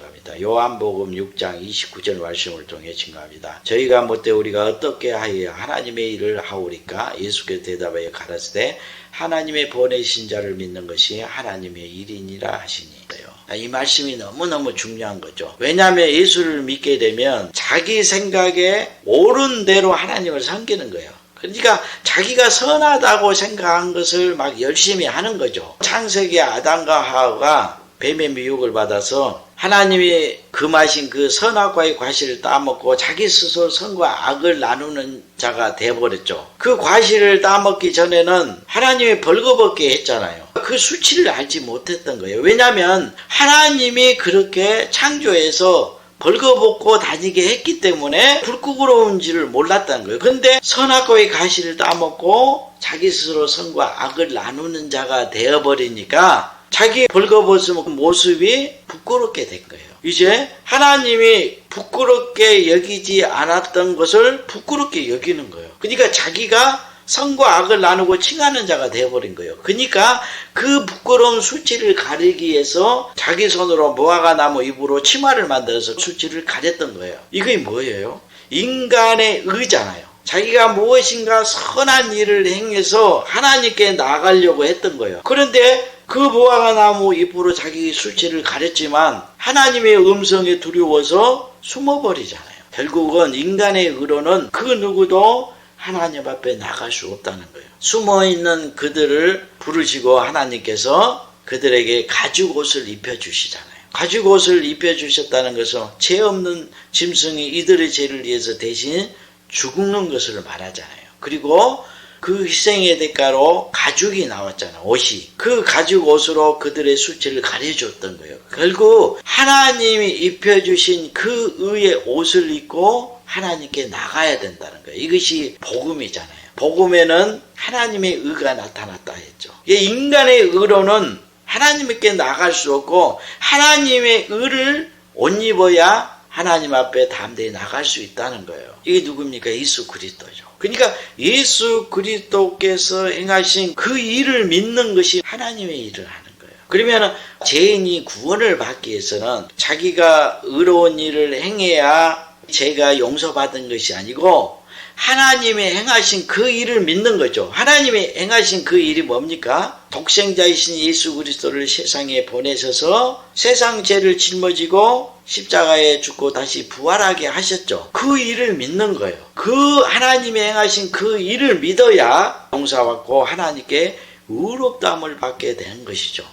증거합니다. 요한복음 6장 29절 말씀을 통해 증거합니다. 저희가 못돼 우리가 어떻게 하여 하나님의 일을 하오리까? 예수께서 대답하여 가라사대 하나님의 보내신 자를 믿는 것이 하나님의 일이니라 하시니요. 이 말씀이 너무너무 중요한 거죠. 왜냐하면 예수를 믿게 되면 자기 생각에 옳은 대로 하나님을 섬기는 거예요. 그러니까 자기가 선하다고 생각한 것을 막 열심히 하는 거죠. 창세기 아담과 하와가 뱀의 미혹을 받아서 하나님이 금하신 그 선악과의 과실을 따먹고 자기 스스로 선과 악을 나누는 자가 되어버렸죠. 그 과실을 따먹기 전에는 하나님이 벌거벗게 했잖아요. 그 수치를 알지 못했던 거예요. 왜냐하면 하나님이 그렇게 창조해서 벌거벗고 다니게 했기 때문에 불구그러운지를 몰랐다는 거예요. 근데 선악과의 가시를 따먹고 자기 스스로 선과 악을 나누는 자가 되어버리니까 자기 벌거벗은 모습이 부끄럽게 된 거예요. 이제 하나님이 부끄럽게 여기지 않았던 것을 부끄럽게 여기는 거예요. 그러니까 자기가 선과 악을 나누고 칭하는 자가 되어버린 거예요. 그러니까 그 부끄러운 수치를 가리기 위해서 자기 손으로 무화과 나무 잎으로 치마를 만들어서 수치를 가렸던 거예요. 이게 뭐예요? 인간의 의잖아요. 자기가 무엇인가 선한 일을 행해서 하나님께 나가려고 했던 거예요. 그런데 그 무화과 나무 잎으로 자기 수치를 가렸지만 하나님의 음성에 두려워서 숨어버리잖아요. 결국은 인간의 의로는 그 누구도 하나님 앞에 나갈 수 없다는 거예요. 숨어 있는 그들을 부르시고 하나님께서 그들에게 가죽 옷을 입혀 주시잖아요. 가죽 옷을 입혀 주셨다는 것은 죄 없는 짐승이 이들의 죄를 위해서 대신 죽는 것을 말하잖아요. 그리고 그 희생의 대가로 가죽이 나왔잖아, 옷이. 그 가죽 옷으로 그들의 수치를 가려줬던 거예요. 결국 하나님이 입혀주신 그 의의 옷을 입고 하나님께 나가야 된다는 거예요. 이것이 복음이잖아요. 복음에는 하나님의 의가 나타났다 했죠. 인간의 의로는 하나님께 나갈 수 없고 하나님의 의를 옷 입어야 하나님 앞에 담대히 나갈 수 있다는 거예요. 이게 누굽니까? 예수 그리스도죠. 그러니까 예수 그리스도께서 행하신 그 일을 믿는 것이 하나님의 일을 하는 거예요. 그러면 죄인이 구원을 받기 위해서는 자기가 의로운 일을 행해야 죄가 용서받은 것이 아니고 하나님이 행하신 그 일을 믿는 거죠. 하나님이 행하신 그 일이 뭡니까? 독생자이신 예수 그리스도를 세상에 보내셔서 세상 죄를 짊어지고 십자가에 죽고 다시 부활하게 하셨죠. 그 일을 믿는 거예요. 그 하나님이 행하신 그 일을 믿어야 용서받고 하나님께 의롭다함을 받게 되는 것이죠.